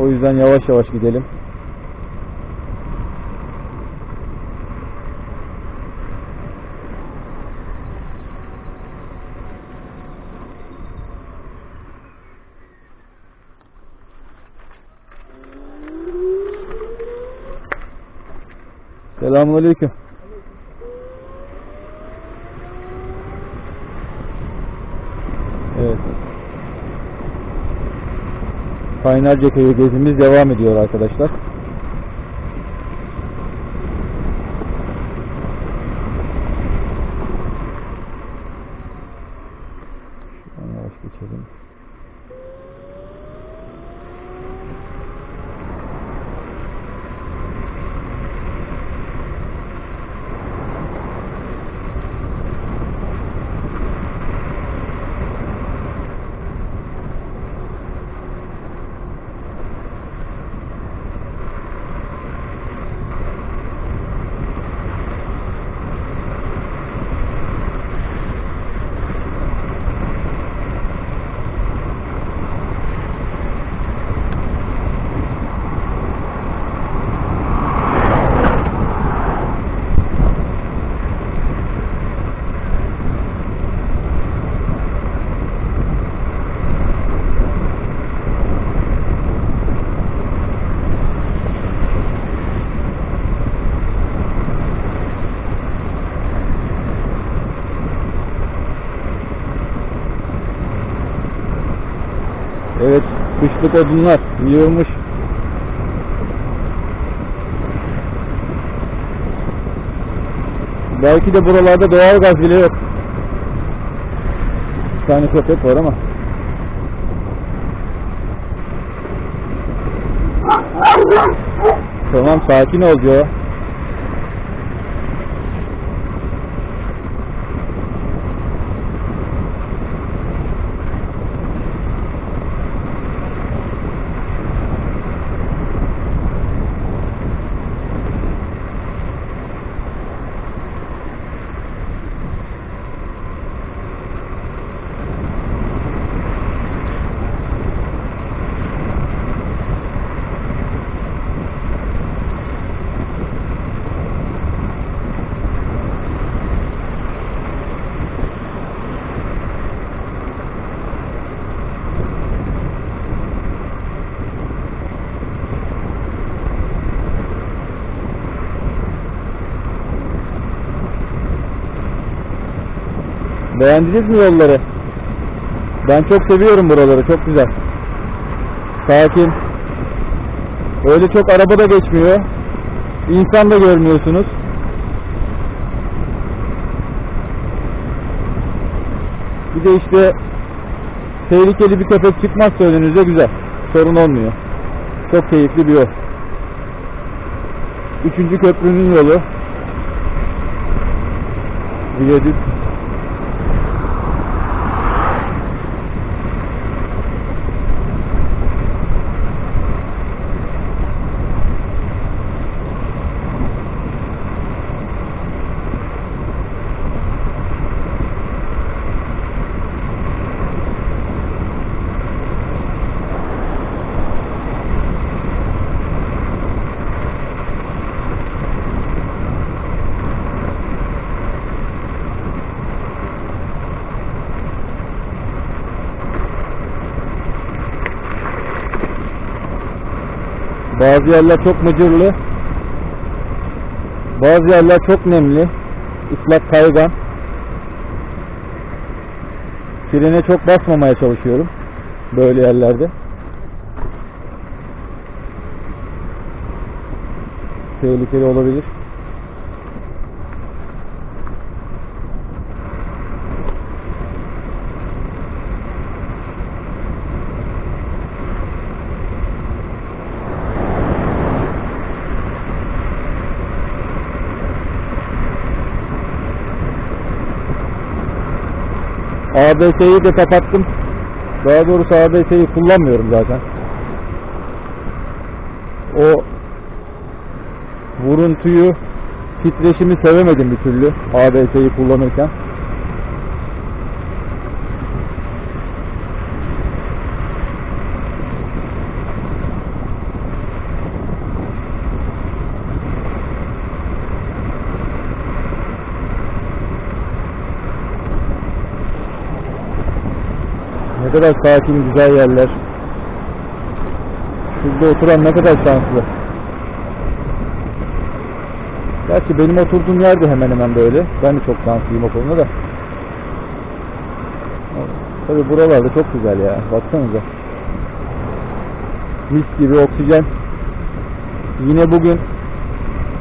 O yüzden yavaş yavaş gidelim. Selamünaleyküm. Evet. Kaynarca köyü gezimiz devam ediyor arkadaşlar. Şuradan yavaş geçelim. Evet, kışlık odunlar yığılmış. Belki de buralarda doğal gaz bile yok. Bir tane köpek var ama. Tamam sakin ol Joe. Beğendiniz mi yolları? Ben çok seviyorum buraları. Çok güzel. Sakin. Öyle çok araba da geçmiyor. İnsan da görmüyorsunuz. Bir de işte tehlikeli bir köpek çıkmazsa önünüze güzel. Sorun olmuyor. Çok keyifli bir yol. Üçüncü köprünün yolu. Viyadük. Bazı yerler çok mıcırlı. Bazı yerler çok nemli. ıslak kaygan. Frene çok basmamaya çalışıyorum. Böyle yerlerde. Tehlikeli olabilir. ABS'yi de kapattım. Daha doğrusu ABS'yi kullanmıyorum zaten. O vuruntuyu, titreşimi sevemedim bir türlü ABS'yi kullanırken. Ne kadar sakin, güzel yerler. Şurada oturan ne kadar şanslı. Gerçi benim oturduğum yer de hemen hemen böyle. Ben de çok şanslıyım o konuda da. Tabi buralarda çok güzel ya. Baksanıza. Mis gibi oksijen. Yine bugün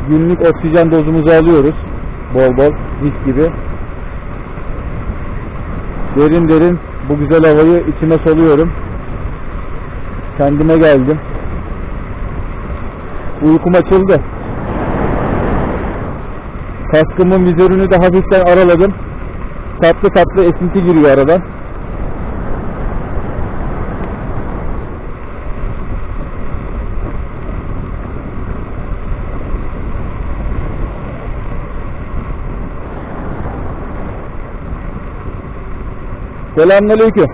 günlük oksijen dozumuzu alıyoruz. Bol bol. Mis gibi. Derin derin bu güzel havayı içime soluyorum. Kendime geldim. Uykum açıldı. Kaskımın vizörünü de hafiften araladım. Tatlı tatlı esinti giriyor aradan. Selamünaleyküm.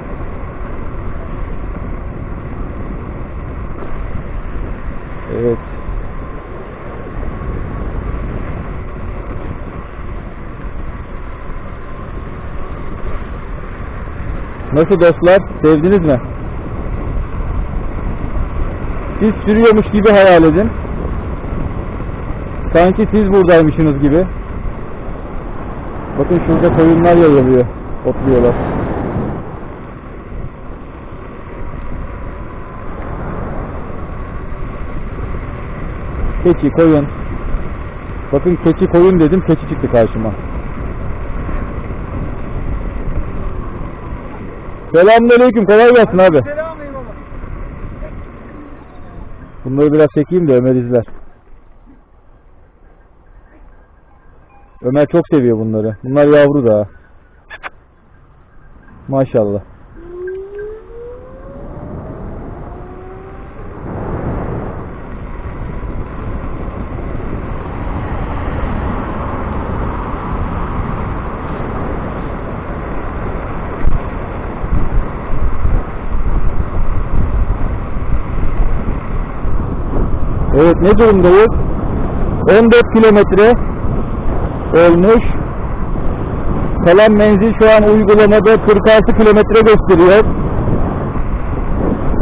Evet. Nasıl dostlar? Sevdiniz mi? Siz sürüyormuş gibi hayal edin. Sanki siz buradaymışsınız gibi. Bakın şurada koyunlar yayılıyor. Otluyorlar. Keçi, koyun. Bakın keçi koyun dedim, keçi çıktı karşıma. Selamünaleyküm, kolay gelsin abi. Bunları biraz çekeyim de Ömer izler. Ömer çok seviyor bunları. Bunlar yavru da. Maşallah. Evet ne durumdayız? 14 kilometre olmuş. Kalan menzil şu an uygulamada 46 kilometre gösteriyor.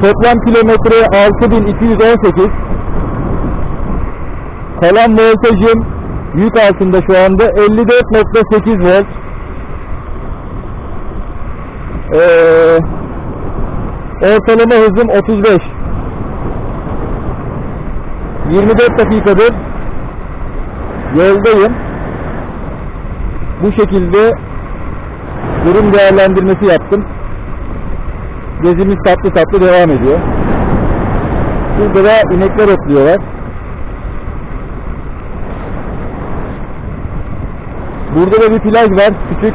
Toplam kilometre 6218. Kalan voltajım yük altında şu anda 54.8 volt. Ee, ortalama hızım 35. 24 dakikadır yoldayım. Bu şekilde durum değerlendirmesi yaptım. Gezimiz tatlı tatlı devam ediyor. Burada da inekler otluyorlar. Burada da bir plaj var küçük.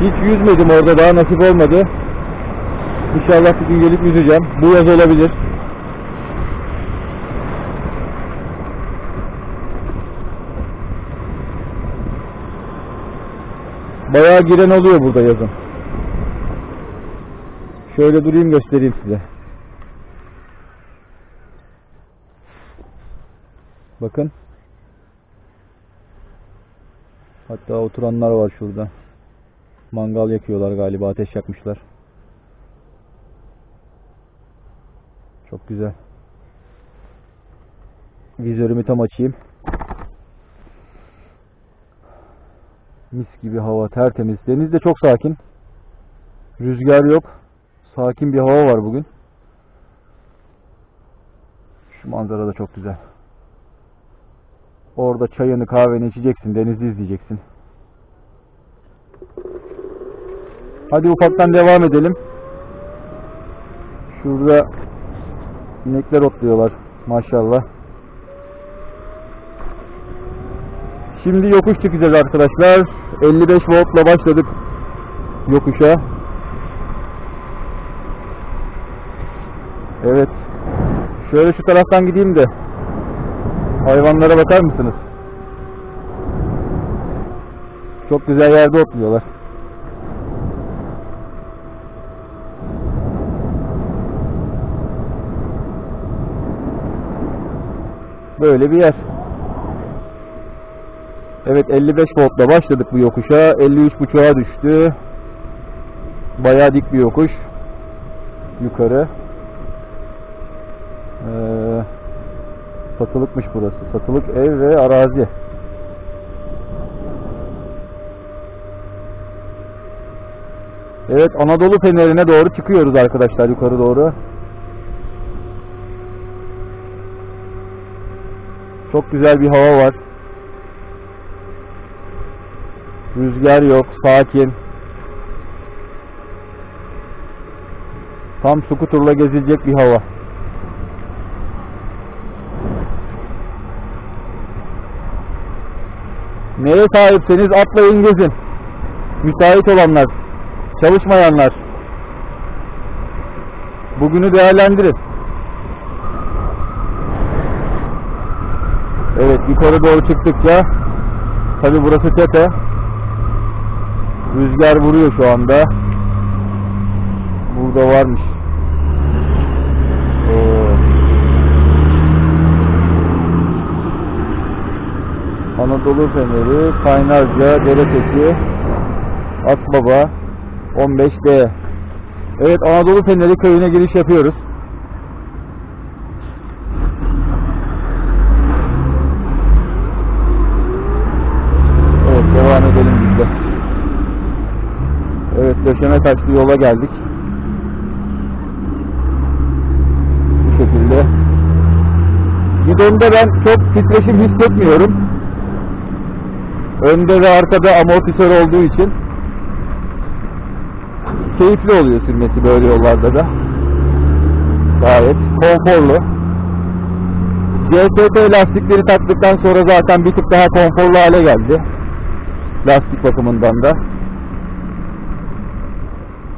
Hiç yüzmedim orada daha nasip olmadı. İnşallah bir gün gelip yüzeceğim. Bu yaz olabilir. Bayağı giren oluyor burada yazın. Şöyle durayım göstereyim size. Bakın. Hatta oturanlar var şurada. Mangal yakıyorlar galiba ateş yakmışlar. Çok güzel. Vizörümü tam açayım. Mis gibi hava tertemiz. Deniz de çok sakin. Rüzgar yok. Sakin bir hava var bugün. Şu manzara da çok güzel. Orada çayını kahveni içeceksin. Denizi izleyeceksin. Hadi ufaktan devam edelim. Şurada inekler otluyorlar. Maşallah. Şimdi yokuş çıkacağız arkadaşlar. 55 voltla başladık yokuşa. Evet. Şöyle şu taraftan gideyim de hayvanlara bakar mısınız? Çok güzel yerde otluyorlar. Böyle bir yer. Evet 55 voltla başladık bu yokuşa. 53.5'a düştü. Bayağı dik bir yokuş. Yukarı. Ee, satılıkmış burası. Satılık ev ve arazi. Evet Anadolu Feneri'ne doğru çıkıyoruz arkadaşlar yukarı doğru. Çok güzel bir hava var. Rüzgar yok, sakin. Tam skuturla gezilecek bir hava. Neye sahipseniz atlayın gezin. Müsait olanlar, çalışmayanlar. Bugünü değerlendirin. Evet yukarı doğru çıktıkça tabi burası tepe. Rüzgar vuruyor şu anda. Burada varmış. Oo. Anadolu Feneri, Kaynarca, Dereteki, Akbaba, 15D. Evet Anadolu Feneri köyüne giriş yapıyoruz. Evet devam edelim biz de. Evet döşeme taşlı yola geldik. Bu şekilde. Gidonda ben çok titreşim hissetmiyorum. Önde ve arkada amortisör olduğu için keyifli oluyor sürmesi böyle yollarda da. Gayet konforlu. CTT lastikleri taktıktan sonra zaten bir tık daha konforlu hale geldi. Lastik bakımından da.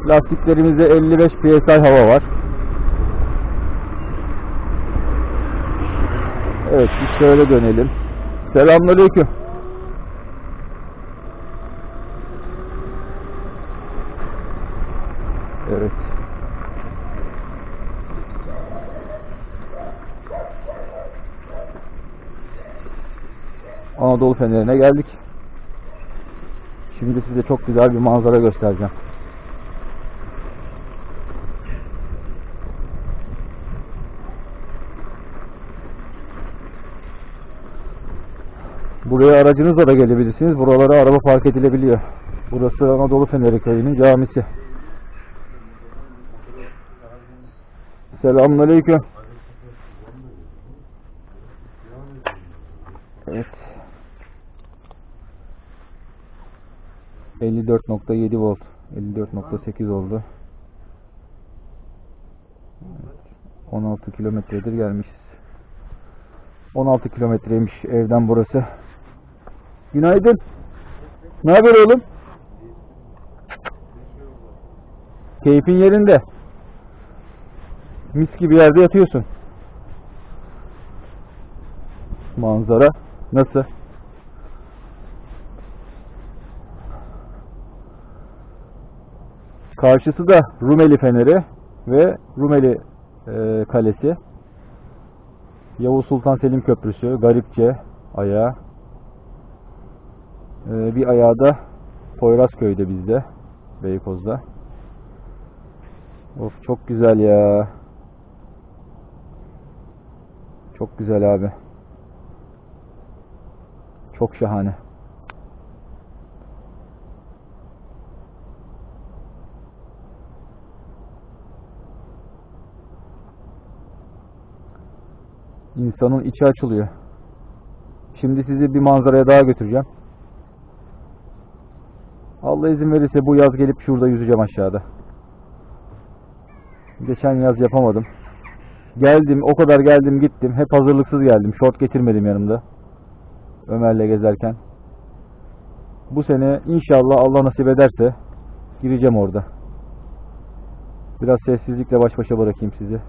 Lastiklerimizde 55 psi hava var. Evet biz şöyle dönelim. Selamünaleyküm. Evet. Anadolu Feneri'ne geldik. Şimdi size çok güzel bir manzara göstereceğim. Buraya aracınızla da gelebilirsiniz. Buralara araba park edilebiliyor. Burası Anadolu Feneri Köyü'nün camisi. Selamünaleyküm. Evet. 54.7 volt. 54.8 oldu. Evet. 16 kilometredir gelmişiz. 16 kilometreymiş evden burası. Günaydın. Ne haber oğlum? Keyfin yerinde. Mis gibi yerde yatıyorsun. Manzara nasıl? Karşısı da Rumeli Feneri ve Rumeli e, Kalesi. Yavuz Sultan Selim Köprüsü, Garipçe ayağı. E, bir ayağı da Poyrazköy'de bizde, Beykoz'da. Of çok güzel ya. Çok güzel abi. Çok şahane. İnsanın içi açılıyor. Şimdi sizi bir manzaraya daha götüreceğim. Allah izin verirse bu yaz gelip şurada yüzeceğim aşağıda. Geçen yaz yapamadım. Geldim, o kadar geldim gittim. Hep hazırlıksız geldim. Şort getirmedim yanımda. Ömer'le gezerken. Bu sene inşallah Allah nasip ederse gireceğim orada. Biraz sessizlikle baş başa bırakayım sizi.